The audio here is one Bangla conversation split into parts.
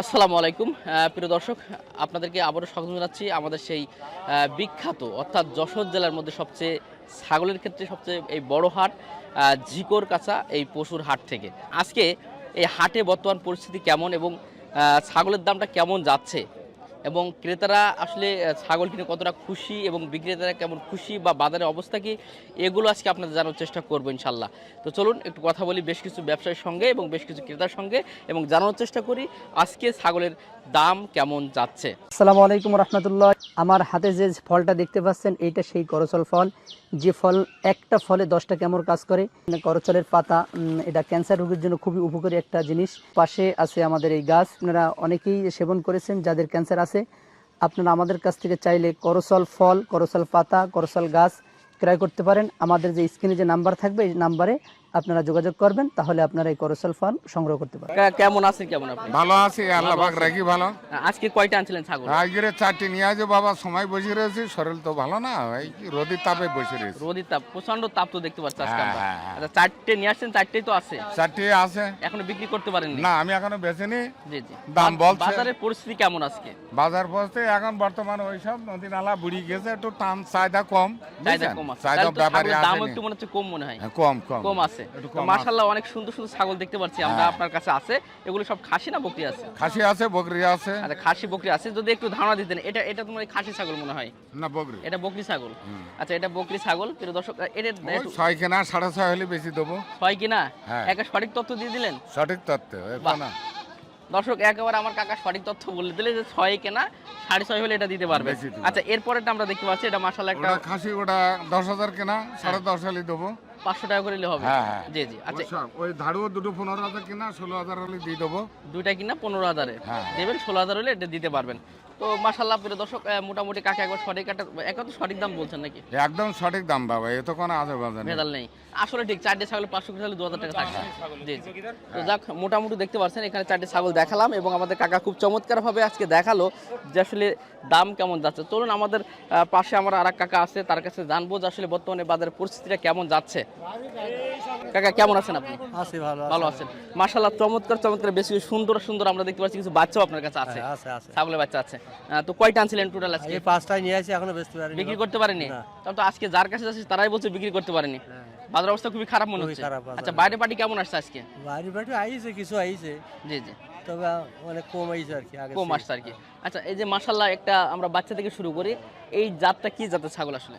আসসালামু আলাইকুম। প্রিয় দর্শক, আপনাদেরকে আবারও স্বাগত জানাচ্ছি আমাদের সেই বিখ্যাত, অর্থাৎ যশোর জেলার মধ্যে সবচেয়ে ছাগলের ক্ষেত্রে সবচেয়ে এই বড় হাট ঝিকোর কাছা এই পশুর হাট থেকে। আজকে এই হাটে বর্তমান পরিস্থিতি কেমন এবং ছাগলের দামটা কেমন যাচ্ছে? এবং ক্রেতারা আসলে ছাগল কিনে কতটা খুশি এবং বিক্রেতারা কেমন খুশি বা বাজারের অবস্থা কি, এগুলো আজকে আপনাদের জানার চেষ্টা করব ইনশাল্লাহ। তো চলুন একটু কথা বলি বেশ কিছু ব্যবসায়ীর সঙ্গে এবং বেশ কিছু ক্রেতার সঙ্গে এবং জানানোর চেষ্টা করি আজকে ছাগলের দাম কেমন যাচ্ছে। আসসালামু আলাইকুম রহমতুল্লাহ। আমার হাতে যে ফলটা দেখতে পাচ্ছেন, এইটা সেই করচল ফল। যে ফল, একটা ফলে দশটা কেমন কাজ করে। করচলের পাতা এটা ক্যান্সার রোগের জন্য খুবই উপকারী একটা জিনিস। পাশে আছে আমাদের এই গাছ। আপনারা অনেকেই সেবন করেছেন যাদের ক্যান্সার আছে আপনারা আমাদের কাছ থেকে চাইলে করসল ফল, করসল পাতা, করসল গাছ ক্রয় করতে পারেন। আমাদের যে স্ক্রিনে যে নাম্বার থাকবে, এই নাম্বারে আপনারা যোগাযোগ করবেন তাহলে আপনারা এই করচল ফল সংগ্রহ করতে পারেন কা- কেমন আছেন কেমন আপনি? ভালো আছি আল্লাহ পাক রাখি ভালো। আজকে কয়টা আনছিলেন ছাগল? আজকের চারটি নিয়ে আসে বাবা সময় বসে রয়েছি শরীর তো ভালো না এই কি রোদির তাপে বসে রয়েছি। রোদির তাপ প্রচণ্ড তাপ তো দেখতে পাচ্ছি আজকে হ্যাঁ, হ্যাঁ, হ্যাঁ। আচ্ছা চারটে নিয়ে আসছেন চারটেই তো আছে। চারটি আছে। এখনও বিক্রি করতে পারেন না আমি এখনও বেছেনি জি জি। দাম বলছে। বাজারের পরিস্থিতি কেমন আজকে? বাজার পৌঁছতে এখন বর্তমান ওইসব নদী নালা বুড়ি গেছে একটু টান চাহিদা কম চাহিদা কম আছে। চাহিদা ব্যাপারে ছাগলের দাম একটু মনে হচ্ছে কম মনে হয়। হ্যাঁ, কম কম। কম আছে। মাশাআল্লাহ অনেক সুন্দর সুন্দর ছাগল দেখতে পাচ্ছি আমরা হ্যাঁ। আপনার কাছে আছে। এগুলো সব খাসি না বকরি আছে? খাসি আছে বকরি আছে। আচ্ছা খাসি বকরি আছে। যদি একটু ধারণা দিতেন এটা এটা তোমার খাসি ছাগল মনে হয়? না বকরি। এটা বকরি ছাগল। আচ্ছা এটা বকরি ছাগল। প্রিয় দর্শক এটা ছয় কেনা সাড়ে ছয় হলে বেশি দেবো। হয় কিনা? হ্যাঁ। একটা সঠিক তথ্য দিয়ে দিলেন? সঠিক বাহ। না দর্শক একেবারে আমার কাকা সঠিক তথ্য বলে দিলে যে ছয় কেনা সাড়ে ছয় হলে এটা দিতে পারবে। আচ্ছা এরপরেটা আমরা দেখতে পাচ্ছি এটা মাসাল্লাহ একটা খাসি ওটা দশ হাজার কেনা সাড়ে দশ হলে দেবো। পাঁচশো টাকা করে নিলে হবে। হ্যাঁ, হ্যাঁ। জি জি। আচ্ছা ওই সব, ওই ধাড়ুও দুটো পনেরো হাজার কিনা ষোলো হাজার হলে দিয়ে দেবো। দুইটা কিনা পনেরো হাজারে। হ্যাঁ। দেবেন ষোলো হাজার হলে এটা দিতে পারবেন। তো মাসাল্লাহ প্রিয় দর্শক আহ, মোটামুটি কাকে একবার সঠিক একটা তো সঠিক দাম বলছেন নাকি? একদম সঠিক দাম বাবা এ তো কোনো আজে বাজে নেই। ভেজাল নেই। আসলে ঠিক চারটে ছাগল পাঁচশো করে হলে দু হাজার টাকা থাকবে। জি জি। তো যাক মোটামুটি দেখতে পাচ্ছেন এখানে চারটে ছাগল দেখালাম এবং আমাদের কাকা খুব চমৎকারভাবে আজকে দেখাল যে আসলে দাম কেমন যাচ্ছে। চলুন আমাদের পাশে আমার আর এক কাকা আছে তার কাছে জানব যে আসলে বর্তমানে বাজারের পরিস্থিতিটা কেমন যাচ্ছে। কাকা কেমন আছেন আপনি? আছি ভালো ভালো আছেন। মাশাল্লাহ চমৎকার চমৎকার বেশি সুন্দর সুন্দর আমরা দেখতে পাচ্ছি কিছু বাচ্চাও আপনার কাছে আছে। আছে আছে। ছাগলের বাচ্চা আছে। তো কয়টা আনছিলেন টোটাল আজকে? পাঁচটায় নিয়ে আসি এখনও বেচতে পারিনি। বিক্রি করতে পারেনি? তাহলে তো আজকে যার কাছে যাচ্ছে তারাই বলছে বিক্রি করতে পারেনি। বাজার অবস্থা খুবই খারাপ মনে হচ্ছে। আচ্ছা বাইরে পার্টি কেমন আসছে আজকে? বাড়ি বাড়ি আইছে কিছু আইছে। জি জি। তবে অনেক কম আইছে আর কি আগে কম আসছে আর কি। আচ্ছা এই যে মাশাল্লাহ একটা আমরা বাচ্চা থেকে শুরু করি এই জাতটা কি জাতের ছাগল আসলে?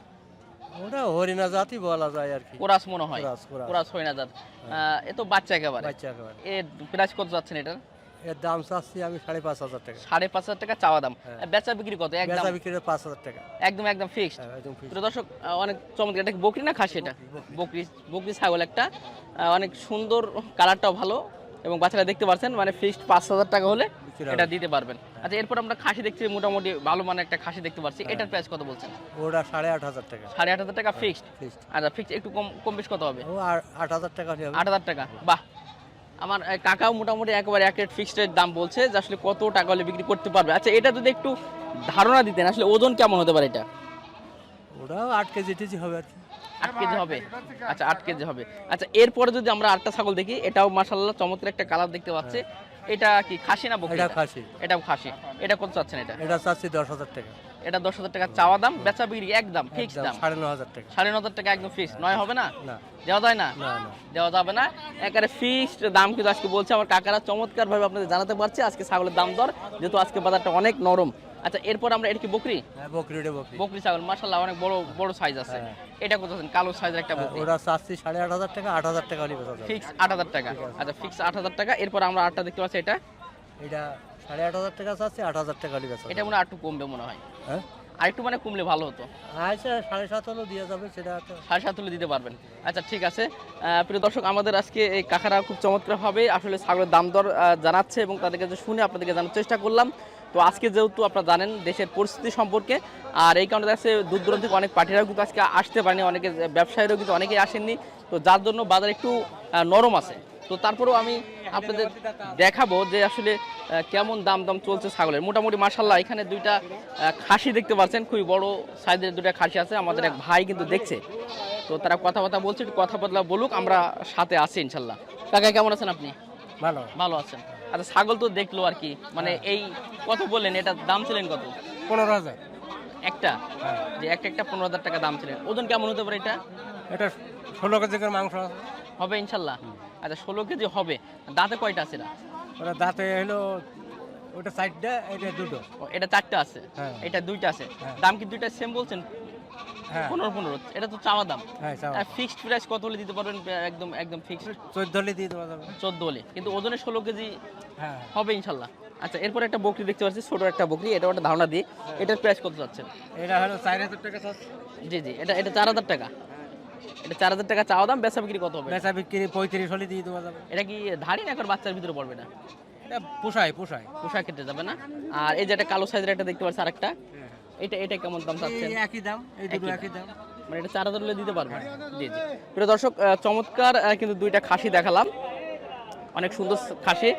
ওটা হরিণা জাতি বলা যায় আর কি। কোরাস মনে হয়। কোরাস, হয় না জাত। আহ, এ তো বাচ্চা একেবারে। বাচ্চা একেবারে। এর প্রাইস কত যাচ্ছেন এটার? এর দাম চাচ্ছি আমি সাড়ে পাঁচ হাজার টাকা। সাড়ে পাঁচ হাজার টাকা চাওয়া দাম। হ্যাঁ। বেচা বিক্রি কত? একদম। বেচা বিক্রি পাঁচ হাজার টাকা। একদম একদম ফিক্সড হ্যাঁ, একদম। দর্শক অনেক চমৎকার। এটা বকরি না খাসি এটা? বকরি বকরি। ছাগল একটা। অনেক সুন্দর কালারটাও ভালো এবং বাচ্চারা দেখতে পাচ্ছেন মানে ফিক্সড পাঁচ হাজার টাকা হলে এটা দিতে পারবেন। আচ্ছা এরপর আমরা খাসি দেখছি মোটামুটি ভালো মানে একটা খাসি দেখতে পাচ্ছি। এটার প্রাইস কত বলছেন? ওটা সাড়ে আট হাজার টাকা। সাড়ে আট হাজার টাকা ফিক্সড ফিক্সড আচ্ছা ফিক্সড একটু কম কম বেশ কত হবে? আট হাজার টাকা আট হাজার টাকা। বাহ আমার কাকাও মোটামুটি একেবারে এক রেট ফিক্সড দাম বলছে যে আসলে কত টাকা হলে বিক্রি করতে পারবে। আচ্ছা এটা যদি একটু ধারণা দিতেন আসলে ওজন কেমন হতে পারে এটা? ওটাও আট কেজি টেজি হবে আর কি। আট কেজি হবে? আচ্ছা আট কেজি হবে। আচ্ছা এরপরে যদি আমরা আটটা ছাগল দেখি এটাও মাসাল্লাহ চমৎকার একটা কালার দেখতে পাচ্ছি। এটা কি খাসি না বকরি? এটা এটা? খাসি। এটাও খাসি। এটা কত চাচ্ছেন এটা? এটা চাচ্ছি দশ হাজার টাকা। এটা দশ হাজার টাকা চাওয়া দাম বেচা বিক্রি একদম ফিক্স দাম। সাড়ে ন হাজার টাকা। সাড়ে ন হাজার টাকা একদম ফিক্স নয় হবে না? দেওয়া যায় না? দেওয়া যাবে না। একেবারে ফিক্সড দাম কিন্তু আজকে বলছে আমার কাকারা চমৎকার ভাবে আপনাদের জানাতে পারছে। আজকে ছাগলের দাম দর যেহেতু আজকে বাজারটা অনেক নরম। আচ্ছা এরপর আমরা এটা কি বকরি? হ্যাঁ বকরি বকরি। ছাগল মাসাল্লাহ অনেক বড় বড় সাইজ আছে। হ্যাঁ। এটা কত আছেন কালো সাইজের একটা বকরি। ওরা চাচ্ছি সাড়ে আট হাজার টাকা আট হাজার টাকা হলে ফিক্স আট হাজার টাকা। আচ্ছা ফিক্স আট হাজার টাকা। এরপর আমরা আটটা দেখতে পাচ্ছি এটা? এটা সাড়ে আট হাজার টাকা চাচ্ছি আট হাজার টাকা হলে বেচা এটা মনে হয় একটু কমবে মনে হয়। হ্যাঁ? আর একটু মানে কমলে ভালো হতো। আচ্ছা সাড়ে সাত হলেও দিয়ে যাবে সেটা তো। সাড়ে সাত হলে দিতে পারবেন। আচ্ছা ঠিক আছে। প্রিয় দর্শক আমাদের আজকে এই কাকারা খুব চমৎকারভাবে আসলে ছাগলের দাম দর জানাচ্ছে এবং তাদের কাছে শুনে আপনাদেরকে জানার চেষ্টা করলাম। তো আজকে যেহেতু আপনারা জানেন দেশের পরিস্থিতি সম্পর্কে আর এই কারণে যাচ্ছে দূর দূরান্ত থেকে অনেক পার্টিরাও কিন্তু আজকে আসতে পারেনি অনেকে ব্যবসায়ীরাও কিন্তু অনেকেই আসেননি। তো যার জন্য বাজার একটু নরম আছে। তো তারপরেও আমি আপনাদের দেখাবো যে আসলে কেমন দাম দাম চলছে ছাগলের। মোটামুটি মার্শাল্লাহ এখানে দুইটা খাসি দেখতে পাচ্ছেন। খুবই বড় সাইজের দুইটা খাসি আছে আমাদের এক ভাই কিন্তু দেখছে। তো তারা কথা কথাবার্তা বলছে একটু কথা বদলা বলুক আমরা সাথে আছি ইনশাল্লাহ কাকা কেমন আছেন আপনি? ভালো। ভালো আছেন। আচ্ছা ছাগল তো দেখল আর কি মানে এই কত বললেন এটা দাম ছিলেন কত? পনেরো হাজার। একটা? যে একটা একটা পনেরো হাজার টাকা দাম ছিলেন। ওজন কেমন হতে পারে এটা? এটা ষোলো কেজি করে মাংস হবে ইনশাল্লাহ আচ্ছা ষোলো কেজি হবে। দাঁতে কয়টা আছে না ওটা দাঁতে হলো ওটা সাইডটা এটা দুটো। এটা চারটা আছে? হ্যাঁ। এটা দুইটা আছে? হ্যাঁ। দাম কি দুইটা সেম বলছেন? হ্যাঁ। পনেরো পনেরো। এটা তো চাওয়া দাম। ফিক্সড প্রাইস কত হলে দিতে পারবেন? একদম একদম ফিক্সড চোদ্দ হলে দিয়ে দেওয়া যাবে। চোদ্দ হলে। কিন্তু ওজনে ষোলো কেজি হবে ইনশাল্লাহ। আচ্ছা এরপর একটা বকরি দেখতে পাচ্ছি ছোট একটা বকরি। এটা একটা ধারণা দিই। এটার প্রাইস কত যাচ্ছে? এটা হলো চার হাজার টাকা জি জি। এটা এটা চার হাজার টাকা। এটা চার হাজার টাকা চাওয়া দাম বেচা বিক্রি কত হবে? বেচা বিক্রি পঁয়ত্রিশ হলে দিয়ে দেওয়া যাবে। এটা কি ধারি না এখন বাচ্চার ভিতরে পড়বে না? এটা পোষায় পোষায়। পোশাক কেটে যাবে না? আর এই যে একটা কালো সাইজের একটা দেখতে পাচ্ছি আরেকটা এটা এটা কেমন দাম চাচ্ছেন? একই দাম এই দুটো একই দাম। মানে এটা চার হাজার হলে দিতে পারবেন? জি জি। প্রিয় দর্শক চমৎকার কিন্তু দুইটা খাসি দেখালাম। অনেক সুন্দর খাসি।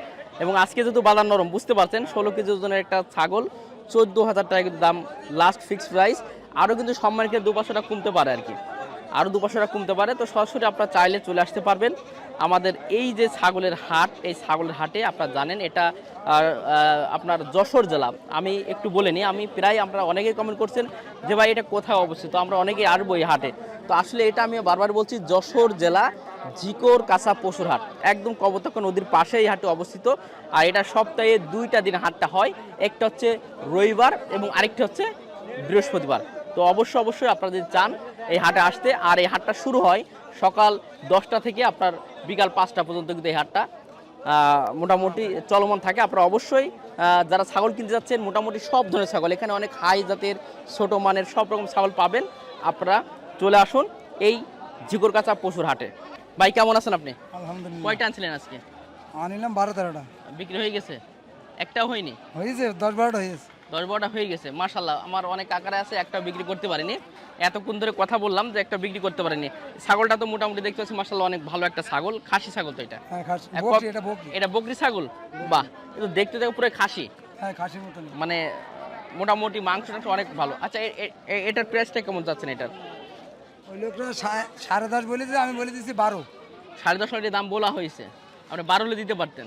এবং আজকে যেহেতু বাজার নরম বুঝতে পারছেন ষোলো কেজি ওজনের একটা ছাগল চোদ্দ হাজার টাকা কিন্তু দাম লাস্ট ফিক্সড প্রাইস আরও কিন্তু সম্মানের ক্ষেত্রে দু পাঁচশো টাকা কমতে পারে আর কি। আরও দু টাকা কমতে পারে, তো সরাসরি আপনারা চাইলে চলে আসতে পারবেন। আমাদের এই যে ছাগলের হাট, এই ছাগলের হাটে আপনারা জানেন, এটা আপনার যশোর জেলা। আমি একটু বলে নিই, আমি প্রায় আপনারা অনেকেই কমেন্ট করছেন যে ভাই এটা কোথায় অবস্থিত? আমরা অনেকেই আসব এই হাটে। তো আসলে এটা আমি বারবার বলছি, যশোর জেলা জিকোর কাঁচা পশুর হাট। একদম কবতক্ষ নদীর পাশে এই হাটে অবস্থিত। আর এটা সপ্তাহে দুইটা দিন হাটটা হয়। একটা হচ্ছে রবিবার এবং আরেকটা হচ্ছে বৃহস্পতিবার। তো অবশ্যই অবশ্যই আপনারা যদি চান এই হাটে আসতে আর এই হাটটা শুরু হয় সকাল দশটা থেকে আপনার বিকাল পাঁচটা পর্যন্ত কিন্তু এই হাটটা। মোটামুটি চলমান থাকে। আপনারা অবশ্যই যারা ছাগল কিনতে যাচ্ছেন মোটামুটি সব ধরনের ছাগল। এখানে অনেক হাই জাতের ছোট মানের সব রকম ছাগল পাবেন। আপনারা চলে আসুন এই জিকোর কাঁচা পশুর হাটে। ভাই কেমন আছেন আপনি? আলহামদুলিল্লাহ। কয়টা আনছিলেন আজকে? আনিলাম বারো তেরোটা। বিক্রি হয়ে গেছে? একটাও হয়নি? হয়েছে দশ বারোটা হয়েছে। দশ বারোটা হয়ে গেছে মার্শাল্লাহ আমার অনেক কাকারা আছে একটা বিক্রি করতে পারিনি। এতক্ষণ ধরে কথা বললাম যে একটা বিক্রি করতে পারিনি। ছাগলটা তো মোটামুটি দেখতে পাচ্ছি মার্শাল্লাহ অনেক ভালো একটা ছাগল। খাসি ছাগল তো এটা। হ্যাঁ এটা বকরি। ছাগল? বাহ কিন্তু দেখতে দেখো পুরো খাসি। হ্যাঁ মানে মোটামুটি মাংস টাংস অনেক ভালো। আচ্ছা এটার প্রাইসটা কেমন যাচ্ছেন এটার? ওই লোকটা সাড়ে দশ বলেছে আমি বলে দিচ্ছি বারো। সাড়ে দশ দাম বলা হয়েছে। আপনি বারো দিতে পারতেন।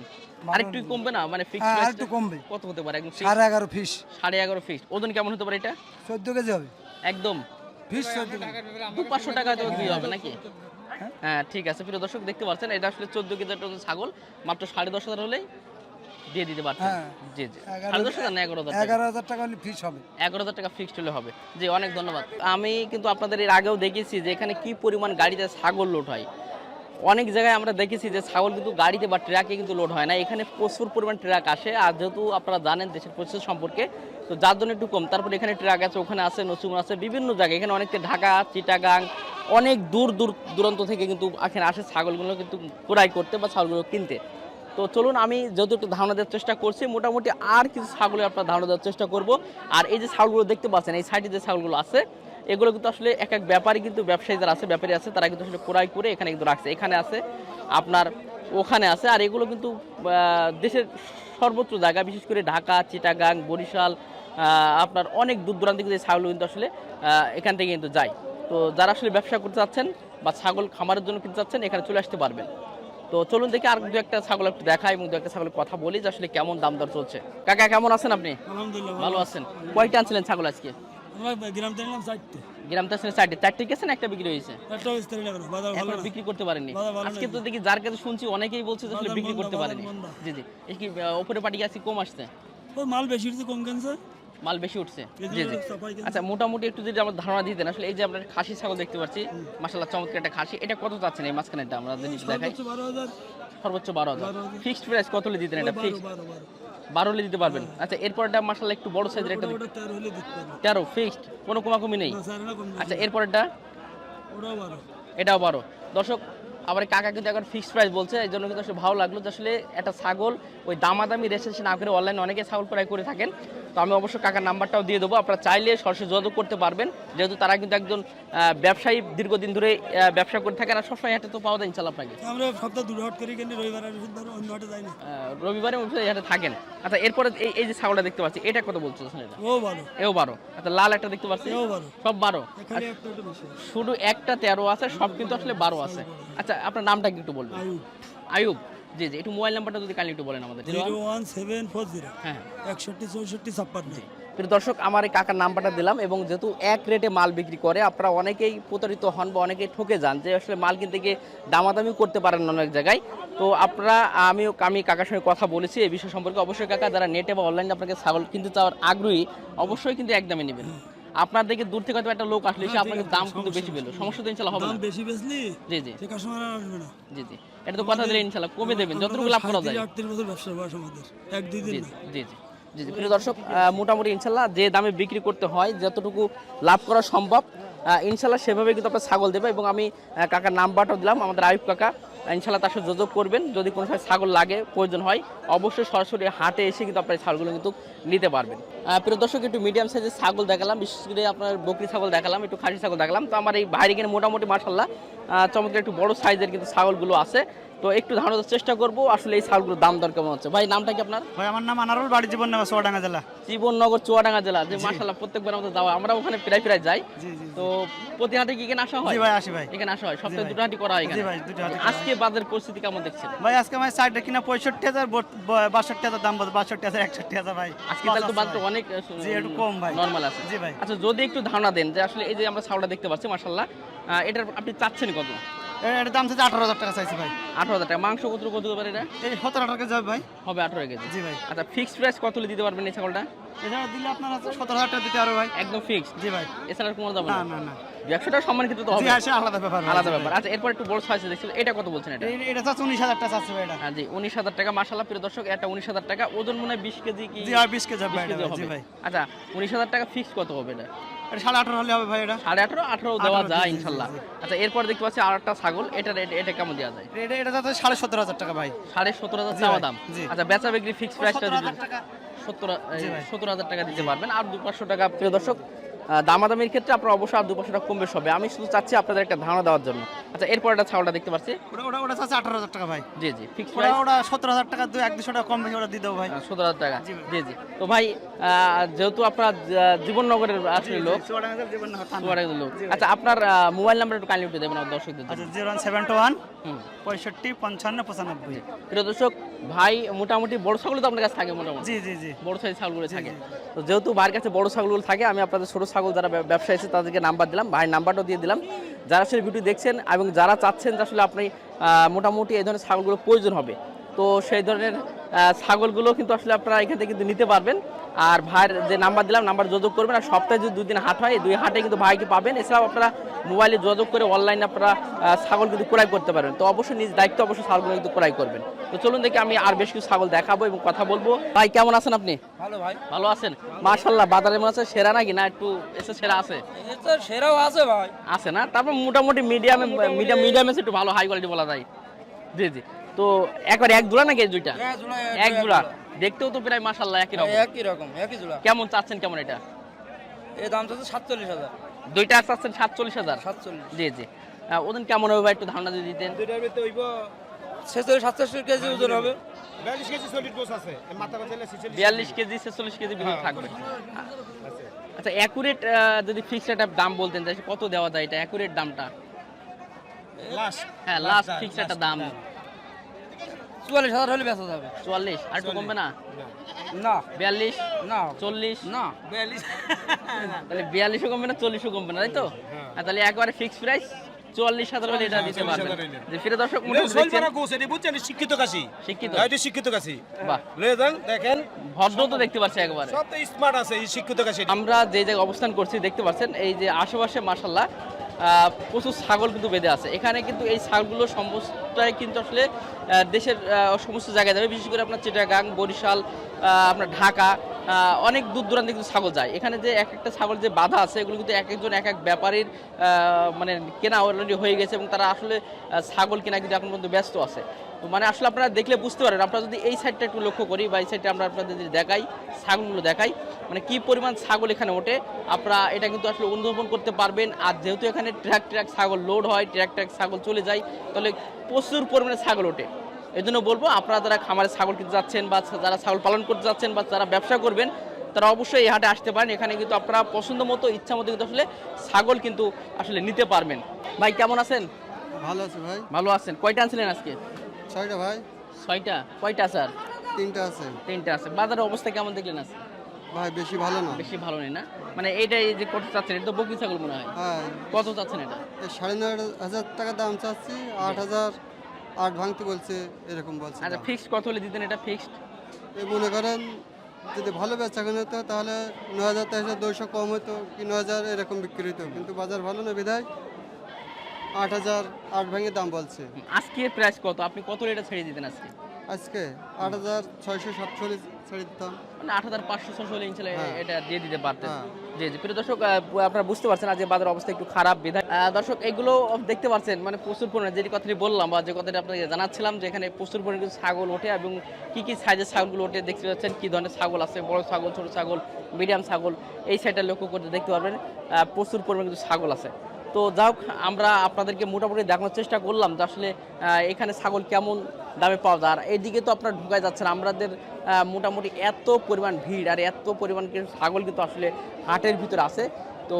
আরেকটু কমবে না? মানে ফিক্স হ্যাঁ আরেকটু কমবে। কত হতে পারে? একদম সাড়ে এগারো ফিস। সাড়ে এগারো ফিক্স ওজন কেমন হতে পারে এটা? চোদ্দ কেজি হবে। একদম। ফিস চোদ্দ কেজি। দু পাঁচশো টাকা দিয়ে হবে নাকি? হ্যাঁ ঠিক আছে। প্রিয় দর্শক দেখতে পাচ্ছেন এটা আসলে চোদ্দ কেজি একটা ছাগল। মাত্র সাড়ে দশ হাজার হলেই দিয়ে দিতে পারছেন। হ্যাঁ। জি জি। সাড়ে দশ হাজার না এগারো হাজার এগারো হাজার টাকা হলে ফিস হবে। এগারো হাজার টাকা ফিক্সড হলে হবে। জি অনেক ধন্যবাদ। আমি কিন্তু আপনাদের এর আগেও দেখেছি যে এখানে কি পরিমাণ গাড়িতে ছাগল লোড হয়। অনেক জায়গায় আমরা দেখেছি যে ছাগল কিন্তু গাড়িতে বা ট্রাকে কিন্তু লোড হয় না। এখানে প্রচুর পরিমাণ ট্রাক আসে। আর যেহেতু আপনারা জানেন দেশের পরিস্থিতি সম্পর্কে, তো যার জন্য একটু কম। তারপর এখানে ট্রাক আছে, ওখানে আছে নচুমন আছে, বিভিন্ন জায়গায়। এখানে অনেকটা ঢাকা, চিটাগাং, অনেক দূর দূর দূরান্ত থেকে কিন্তু এখানে আসে ছাগলগুলো কিন্তু ক্রয় করতে বা ছাগলগুলো কিনতে। তো চলুন আমি যেহেতু একটু ধারণা দেওয়ার চেষ্টা করছি, মোটামুটি আর কিছু ছাগলের আপনার ধারণা দেওয়ার চেষ্টা করব। আর এই যে ছাগলগুলো দেখতে পাচ্ছেন, এই সাইডে যে ছাগলগুলো আছে এগুলো কিন্তু আসলে এক এক ব্যাপারী কিন্তু ব্যবসায়ী যারা আছে ব্যাপারী আছে তারা কিন্তু আসলে ক্রয় করে এখানে কিন্তু রাখছে। এখানে আছে আপনার ওখানে আছে আর এগুলো কিন্তু দেশের সর্বোচ্চ জায়গা বিশেষ করে ঢাকা চিটাগাং বরিশাল আপনার অনেক দূর দূরান্ত কিন্তু এই ছাগলগুলো কিন্তু আসলে এখান থেকে কিন্তু যায়। তো যারা আসলে ব্যবসা করতে চাচ্ছেন বা ছাগল খামারের জন্য কিনতে চাচ্ছেন এখানে চলে আসতে পারবেন। তো চলুন দেখি আর দু একটা ছাগল একটু দেখাই এবং দু একটা ছাগলের কথা বলি যে আসলে কেমন দাম দর চলছে। কাকা কেমন আছেন আপনি? ভালো আছেন। কয়টা আনছিলেন ছাগল আজকে? গ্রাম থেকে নিলাম চারটে। গ্রাম তো আসলে চারটে। চারটে গেছেন একটা বিক্রি হয়েছে? একটা বিস্তারিত লাগল বাজার ভালো এখন বিক্রি করতে পারেননি আজকে তো দেখি যার কাছে শুনছি অনেকেই বলছে যে আসলে বিক্রি করতে পারেনি। জি জি। এই কি ওপরে পাটি আছে কম আসছে? মাল বেশি হচ্ছে কম কেনছে। মাল বেশি উঠছে। জি জি। আচ্ছা মোটামুটি একটু যদি আমরা ধারণা দিতেন আসলে এই যে আমরা খাসি ছাগল দেখতে পাচ্ছি মাসাল্লাহ চমৎকার একটা খাসি। এটা কত চাচ্ছেন এই মাঝখানেটা আমরা দেখাই। সর্বোচ্চ বারো হাজার। ফিক্সড প্রাইস কত দিতেন এটা? ফিক্সড বারো হলে দিতে পারবেন। আচ্ছা এরপরটা মার্শাল একটু বড় সাইজের একটা তেরো ফিক্সড কোনো কমাকমি নেই? আচ্ছা এরপরটা এটাও বারো। দর্শক আবার কাকা কিন্তু এখন ফিক্সড প্রাইস বলছে এই জন্য কিন্তু আসলে ভালো লাগল যে আসলে একটা ছাগল ওই দামাদামি রেজিস্ট্রেশন না করে অনলাইনে অনেকে ছাগল ক্রয় করে থাকেন। তো আমি অবশ্য কাকার নাম্বারটাও দিয়ে দেবো আপনারা চাইলে সরাসরি যোগাযোগ করতে পারবেন। যেহেতু তারা কিন্তু একজন ব্যবসায়ী দীর্ঘদিন ধরে ব্যবসা করে থাকেন আর সবসময় হাটে তো পাওয়া যায় ইনশাল্লাহ আপনাকে। আমরা সপ্তাহ দুটো হাট করি কিন্তু রবিবার অন্য হাটে যাই না। রবিবারে অবশ্যই হাটে থাকেন। আচ্ছা এরপরে এই এই যে ছাগলটা দেখতে পাচ্ছি এটা কত বলছো এটা? ও বারো। এও বারো। আচ্ছা লাল একটা দেখতে পাচ্ছি? এও বারো। সব বারো। শুধু একটা তেরো আছে সব কিন্তু আসলে বারো আছে। আচ্ছা আপনার নামটা একটু বলবেন। আয়ু আয়ুব জি জি একটু মোবাইল নাম্বারটা যদি কাইন্ডলি একটু বলেন আমাদের। Zero one seven four zero. হ্যাঁ। একষট্টি চৌষট্টি ছাপ্পান্ন। প্রিয় দর্শক আমার এই কাকার নাম্বারটা দিলাম এবং যেহেতু এক রেটে মাল বিক্রি করে আপনারা অনেকেই প্রতারিত হন বা অনেকেই ঠকে যান যে আসলে মাল কিনতে গিয়ে দামাদামি করতে পারেন অনেক জায়গায়। তো আপনারা আমিও আমি কাকার সঙ্গে কথা বলেছি এই বিষয় সম্পর্কে। অবশ্যই কাকা যারা নেটে বা অনলাইনে আপনাকে ছাগল কিনতে চাওয়ার আগ্রহী অবশ্যই কিন্তু একদমই নেবেন। আপনার দিকে দূর থেকে হয়তো একটা লোক আসলে সে আপনাকে দাম কিন্তু বেশি পেল। সমস্যা তো ইনশাল্লাহ হবে দাম বেশি বেচলি? জি জি। কাস্টমার আসবে না। জি জি। এটা তো কথা দিলে ইনশাল্লাহ কমে দেবেন যতটুকু লাভ করা যায়। আটত্রিশ বছর ব্যবসা বয়স আমাদের। এক দুই দিন জি জি জি জি প্রিয় দর্শক মোটামুটি ইনশাল্লাহ যে দামে বিক্রি করতে হয় যতটুকু লাভ করা সম্ভব ইনশাল্লাহ সেভাবে কিন্তু আপনার ছাগল দেবে এবং আমি কাকার নাম্বারটাও দিলাম আমাদের আয়ুব কাকা। ইনশাল্লাহ তার সাথে যোগাযোগ করবেন। যদি কোনো সময় ছাগল লাগে, প্রয়োজন হয়, অবশ্যই সরাসরি হাটে এসে কিন্তু আপনার ছাগলগুলো কিন্তু নিতে পারবেন। প্রিয় দর্শক, একটু মিডিয়াম সাইজের ছাগল দেখালাম, বিশেষ করে আপনার বকরি ছাগল দেখালাম, একটু খাসি ছাগল দেখালাম। তো আমার এই বাইরে কিনে মোটামুটি মাসাল্লাহ চমৎকার একটু বড় সাইজের কিন্তু ছাগলগুলো আছে। তো একটু ধারণার চেষ্টা করব আসলে এই ছাগলগুলোর দাম দর কেমন হচ্ছে? ভাই নামটা কি আপনার? ভাই আমার নাম আনারুল বাড়ি জীবন নামা সোয়াডাঙ্গা জেলা। জীবননগর চুয়াডাঙ্গা জেলা। যে মার্শাল্লাহ প্রত্যেকবার আমাদের যাওয়া আমরা ওখানে প্রায় প্রায় যাই। তো প্রতি হাটে কি এখানে আসা হয়? জি ভাই আসি ভাই। এখানে আসা হয়। সপ্তাহে দুটো হাটি করা হয় এখানে। জি ভাই, দুটো হাটই আজকে বাজারের পরিস্থিতি কেমন দেখছেন? ভাই আজকে আমার সাইডে কিনা পঁয়ষট্টি হাজার বাষট্টি হাজার দাম বলছে বাষট্টি হাজার একষট্টি হাজার ভাই। আজকে তাহলে তো বাজারটা অনেক জি, একটু কম ভাই। নর্মাল আছে। জি ভাই। আচ্ছা যদি একটু ধারণা দেন যে আসলে এই যে আমরা ছাউলটা দেখতে পাচ্ছি মার্শাল্লাহ এটার আপনি চাচ্ছেন কত? এটার দাম চাইছে আঠারো হাজার টাকা চাইছি ভাই। আঠারো হাজার টাকা। মাংস কত কত পারে এটা? এই সতেরো টাকা যাবে ভাই। হবে আঠারো কেজি। জি ভাই। আচ্ছা ফিক্সড প্রাইস কত দিতে পারবেন এই ছাগলটা? এটা দিলে আপনার আছে সতেরো হাজার টাকা দিতে আরও ভাই। একদম ফিক্সড জি ভাই। এছাড়া কোনো যাবে না না না না। ব্যবসাটা তো হবে। আলাদা ব্যাপার আলাদা ব্যাপার। আচ্ছা এরপর একটু বড় সাইজ এটা কত বলছেন এটা? এটা চাচ্ছে উনিশ হাজার টাকা চাচ্ছে এটা। হ্যাঁ জি উনিশ হাজার টাকা। মাসাল্লাহ প্রিয় দর্শক এটা উনিশ হাজার টাকা। ওজন মনে হয় বিশ কেজি কি? বিশ কেজি হবে আচ্ছা উনিশ হাজার টাকা ফিক্স কত হবে এটা? সাড়ে আঠারো হলে হবে ভাই এটা। সাড়ে আঠারো আঠারো দেওয়া যায় ইনশাল্লাহ। আচ্ছা এরপর দেখতে পাচ্ছি আর একটা ছাগল। এটা এটা- কেমন দেওয়া যায়? এটা এটা যাতে সাড়ে সতেরো হাজার টাকা ভাই। সাড়ে সত্তর হাজার জি দাম? আচ্ছা বেচা বিক্রি ফিক্সড প্রাইসটা টাকা। সত্তর সত্তর হাজার টাকা দিতে পারবেন আর দু পাঁচশো টাকা প্রিয় দর্শক দামাদামির ক্ষেত্রে আপনার অবশ্যই আর দু টাকা কম বেশ হবে আমি শুধু চাচ্ছি আপনাদের একটা ধারণা দেওয়ার জন্য। আচ্ছা এরপর একটা ছাগলটা দেখতে পাচ্ছি। ওটা ওটা ওটা চাচ্ছে আঠারো হাজার টাকা ভাই। জি জি ফিক্স ওটা ওটা সতেরো হাজার টাকা দু এক দুশো টাকা কম বেশি ওটা দিয়ে দেবো ভাই। সতেরো হাজার টাকা। জি জি তো ভাই যেহেতু আপনার জীবননগরের আসলে লোক লোক। আচ্ছা আপনার মোবাইল নাম্বার একটু কাইন্ডলি দেবেন দর্শকদের আচ্ছা zero one seven two one পঁয়ষট্টি পঞ্চান্ন পঁচানব্বই। প্রিয় দর্শক ভাই মোটামুটি বড় ছাগল তো আপনার কাছে থাকে মোটামুটি। জি জি জি। বড় সাইজ ছাগলগুলো থাকে। তো যেহেতু ভাইয়ের কাছে বড় ছাগলগুলো থাকে আমি আপনাদের ছোট ছাগল যারা ব্যবসা আছে, তাদেরকে নাম্বার দিলাম, ভাইয়ের নাম্বারটাও দিয়ে দিলাম। যারা আসলে ভিডিও দেখছেন এবং যারা চাচ্ছেন যে আসলে আপনি মোটামুটি এই ধরনের ছাগলগুলো প্রয়োজন হবে তো সেই ধরনের ছাগলগুলো কিন্তু আসলে আপনারা এখান থেকে কিন্তু নিতে পারবেন। আর ভাইয়ের যে নাম্বার দিলাম নাম্বার যোগাযোগ করবেন। আর সপ্তাহে যদি দুই দিন হাট হয় দুই হাটে কিন্তু ভাইকে পাবেন। এছাড়াও আপনারা মোবাইলে যোগাযোগ করে অনলাইনে আপনারা ছাগল কিন্তু ক্রয় করতে পারবেন। তো অবশ্যই নিজ দায়িত্ব অবশ্যই ছাগলগুলো কিন্তু ক্রয় করবেন। তো চলুন দেখি আমি আর বেশ কিছু ছাগল দেখাবো এবং কথা বলব। ভাই কেমন আছেন আপনি? ভালো ভাই। ভালো আছেন? মার্শাল্লাহ বাজারে মনে হচ্ছে সেরা নাকি না? একটু এসে সেরা আছে? সেরাও আছে ভাই। আছে না? তারপর মোটামুটি মিডিয়ামে মিডিয়াম মিডিয়াম একটু ভালো হাই কোয়ালিটি বলা যায়। জি জি। তো একবার এক জোড়া নাকি দুইটা? এক জোড়া দেখতেও তো প্রায় মার্শাল্লাহ একই রকম। একই রকম একই জোড়া। কেমন চাচ্ছেন কেমন এটা? এর দাম তো সাতচল্লিশ হাজার। দুইটা চাচ্ছেন সাতচল্লিশ হাজার? সাতচল্লিশ। জি জি। ওজন কেমন হবে ভাই একটু ধারণা যদি দিতেন? দুইটার ভিতরে হইব ছেচল্লিশ সাতচল্লিশ কেজি ওজন হবে। বিয়াল্লিশ কেজি ছেচল্লিশ কেজি। ভিতরে থাকবে। আচ্ছা অ্যাকুরেট যদি ফিক্সড একটা দাম বলতেন যে কত দেওয়া যায় এটা? অ্যাকুরেট দামটা? লাস্ট হ্যাঁ লাস্ট ফিক্সড একটা দাম। চুয়াল্লিশ হাজার হলে বেচা যাবে। চুয়াল্লিশ? আর একটু কমবে না? না। বিয়াল্লিশ? না। চল্লিশ? না। বিয়াল্লিশ। তাহলে বিয়াল্লিশও কমবে না চল্লিশও কমবে না তাই তো? আর তাহলে একবারে ফিক্স প্রাইস চুয়াল্লিশ হাজার হলে এটা দিতে পারবেন। যে ফিরে দর্শক মোটামুটি দেখছেন, শিক্ষিত কাশি। শিক্ষিত। এটা শিক্ষিত কাশি। বাহ। লয়ে যান দেখেন। ভদ্র তো দেখতে পাচ্ছি একবারে। সব তো স্মার্ট আছে এই শিক্ষিত কাশি আমরা যে জায়গায় অবস্থান করছি দেখতে পাচ্ছেন এই যে আশেপাশে মাসাল্লাহ প্রচুর ছাগল কিন্তু বেঁধে আছে। এখানে কিন্তু এই ছাগলগুলো সমস্তটাই কিন্তু আসলে দেশের সমস্ত জায়গায় যাবে। বিশেষ করে আপনার চিটাগাং, বরিশাল আপনার ঢাকা অনেক দূর দূরান্তে কিন্তু ছাগল যায়। এখানে যে এক একটা ছাগল যে বাধা আছে, এগুলো কিন্তু এক একজন, এক এক ব্যাপারীর মানে কেনা অলরেডি হয়ে গেছে এবং তারা আসলে ছাগল কেনা কিন্তু এখন পর্যন্ত ব্যস্ত আছে। তো মানে আসলে আপনারা দেখলে বুঝতে পারেন আপনারা যদি এই সাইডটা একটু লক্ষ্য করি বা এই সাইডটা আমরা আপনাদের যদি দেখাই, ছাগলগুলো দেখাই মানে কি পরিমাণ ছাগল এখানে ওঠে, আপনারা এটা কিন্তু আসলে অনুধাবন করতে পারবেন। আর যেহেতু এখানে ট্র্যাক ট্র্যাক ছাগল লোড হয় ট্র্যাক ট্র্যাক ছাগল চলে যায়, তাহলে প্রচুর পরিমাণে ছাগল ওঠে। এই জন্য বলব আপনারা যারা খামারে ছাগল কিনতে যাচ্ছেন বা যারা ছাগল পালন করতে যাচ্ছেন বা যারা ব্যবসা করবেন তারা অবশ্যই এই হাটে আসতে পারেন। এখানে কিন্তু আপনারা পছন্দ মতো ইচ্ছা মতো কিন্তু আসলে ছাগল কিন্তু আসলে নিতে পারবেন। ভাই কেমন আছেন? ভালো আছে ভাই। ভালো আছেন। কয়টা আনছিলেন আজকে? ছয়টা ভাই। ছয়টা? কয়টা আর তিনটা আছে। তিনটা আছে। বাজারের অবস্থা কেমন দেখলেন আছে ভাই বেশি ভালো না। বেশি ভালো নেই না? মানে এইটা এই যে কত চাচ্ছেন এটা তো বকরি ছাগল মনে হয়। হ্যাঁ। কত চাচ্ছেন এটা? সাড়ে নয় হাজার টাকা দাম চাচ্ছি আট হাজার আট ভাঙতে বলছে এরকম বলছে আচ্ছা ফিক্সড কত হলে দিতেন এটা ফিক্সড এই মনে করেন যদি ভালো বেচা কেনা হতো তাহলে নয় হাজার তেরোশো দুশো দুইশো কম হতো কি নয় হাজার এরকম বিক্রি হতো। কিন্তু বাজার ভালো না বিধায় আট হাজার আট ভাঙে দাম বলছে। আজকে প্রাইস কত? আপনি কত রেটে ছেড়ে দিতেন আজকে? আজকে আট হাজার ছয়শো সাতশো ছেড়ে দিতাম মানে আট হাজার পাঁচশো ছশো হ্যাঁ। এটা দিয়ে দিতে পারতেন হ্যাঁ। জি জি প্রিয় দর্শক আপনারা বুঝতে পারছেন আজ বাজার অবস্থা একটু খারাপ বিধায় দর্শক এগুলো দেখতে পাচ্ছেন মানে প্রচুর পরিমাণে যে কথাটি বললাম বা যে কথাটি আপনাকে জানাচ্ছিলাম যে এখানে প্রচুর পরিমাণে কিছু ছাগল ওঠে এবং কি কি সাইজের ছাগলগুলো ওঠে দেখতে পাচ্ছেন কি ধরনের ছাগল আছে বড় ছাগল ছোট ছাগল মিডিয়াম ছাগল এই সাইডটা লক্ষ্য করতে দেখতে পারবেন প্রচুর পরিমাণে কিছু ছাগল আছে তো যাই হোক আমরা আপনাদেরকে মোটামুটি দেখানোর চেষ্টা করলাম যে আসলে এখানে ছাগল কেমন দামে পাওয়া যায়। আর এইদিকে তো আপনার ঢুকায় যাচ্ছেন আমাদের মোটামুটি এত পরিমাণ ভিড় আর এত পরিমাণ ছাগল কিন্তু আসলে হাটের ভিতরে আছে। তো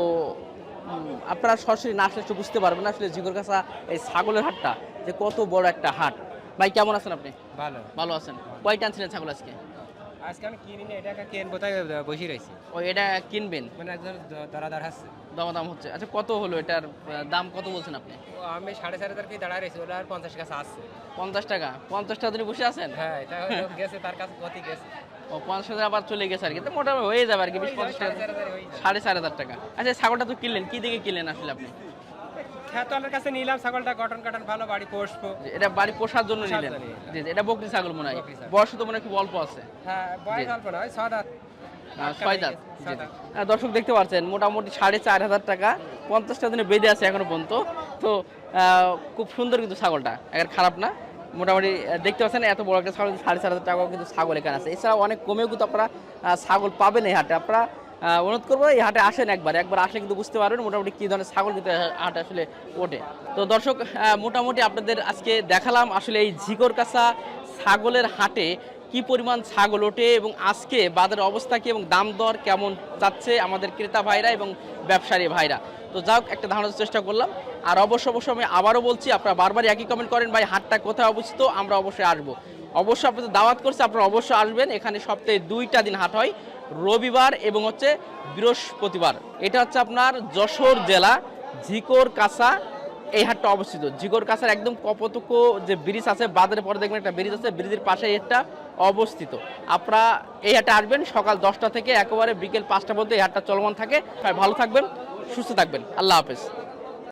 আপনারা সরাসরি না আসলে বুঝতে পারবেন আসলে ঝিগর কাছা এই ছাগলের হাটটা যে কত বড় একটা হাট। ভাই কেমন আছেন আপনি? ভালো। ভালো আছেন। কয়টা আনছিলেন ছাগল আজকে? আজকে আমি কিনি না এটাকে কেনবো তাই বসে রয়েছি। ও এটা কিনবেন? মানে একজন দরাদার আছে দাম হচ্ছে। আচ্ছা কত হলো? এটার দাম কত বলছেন আপনি? আমি সাড়ে চার হাজার কি দাঁড়ায় রয়েছি ওরা আর পঞ্চাশ কাছে আসছে পঞ্চাশ টাকা? পঞ্চাশ টাকা তুমি বসে আছেন? হ্যাঁ এটা গেছে তার কাছে কত গেছে। ও পঞ্চাশ হাজার আবার চলে গেছে আর কি। তো মোটামুটি হয়ে যাবে আর কি বিশ পঞ্চাশ টাকা। সাড়ে চার হাজার হয়ে টাকা। আচ্ছা ছাগলটা তো কিনলেন কি দিকে কিনলেন আসলে আপনি? খেতলের কাছে নিলাম ছাগলটা গঠন কাটন ভালো বাড়ি পোষবো। এটা বাড়ি পোষার জন্য নিলেন। জি এটা বকরি ছাগল মনে হয়। বয়স তো মনে হয় খুব অল্প আছে। হ্যাঁ বয়স অল্প না ওই ছয় ছয় দাঁত। আহ, দর্শক দেখতে পাচ্ছেন মোটামুটি সাড়ে চার হাজার টাকা পঞ্চাশটা দিনে বেঁধে আছে এখনও পর্যন্ত। তো আহ, খুব সুন্দর কিন্তু ছাগলটা একের খারাপ না। মোটামুটি দেখতে পাচ্ছেন এত বড় একটা ছাগল সাড়ে চার হাজার টাকাও কিন্তু ছাগল এখানে আছে। এছাড়াও অনেক কমেও কিন্তু আপনারা ছাগল পাবেন এই হাটে। আপনারা অনুরোধ করব এই হাটে আসেন একবার। একবার আসলে কিন্তু বুঝতে পারবেন মোটামুটি কী ধরনের ছাগল কিন্তু হাটে আসলে ওঠে। তো দর্শক মোটামুটি আপনাদের আজকে দেখালাম আসলে এই ঝিকর কাছা ছাগলের হাটে কি পরিমাণ ছাগল ওঠে এবং আজকে বাজারের অবস্থা কি এবং দাম দর কেমন যাচ্ছে আমাদের ক্রেতা ভাইরা এবং ব্যবসায়ী ভাইরা? তো যাই হোক, একটা ধারণার চেষ্টা করলাম। আর অবশ্য অবশ্য আমি আবারও বলছি, আপনারা বারবার একই কমেন্ট করেন, ভাই, হাটটা কোথায় অবস্থিত? আমরা অবশ্যই আসব। অবশ্যই আপনাদের দাওয়াত করছে আপনারা অবশ্যই আসবেন। এখানে সপ্তাহে দুইটা দিন হাট হয়, রবিবার এবং হচ্ছে বৃহস্পতিবার। এটা হচ্ছে আপনার যশোর জেলা, ঝিকোর কাছা এই হাটটা অবস্থিত। জিগর কাছার একদম কপতক যে ব্রিজ আছে বাজারে পরে দেখবেন একটা ব্রিজ আছে, ব্রিজের পাশে এটা অবস্থিত। আপনারা এই হাটে আসবেন সকাল দশটা থেকে, একেবারে বিকেল পাঁচটা পর্যন্ত এই হাটটা চলমান থাকে। ভালো থাকবেন, সুস্থ থাকবেন। আল্লাহ হাফেজ।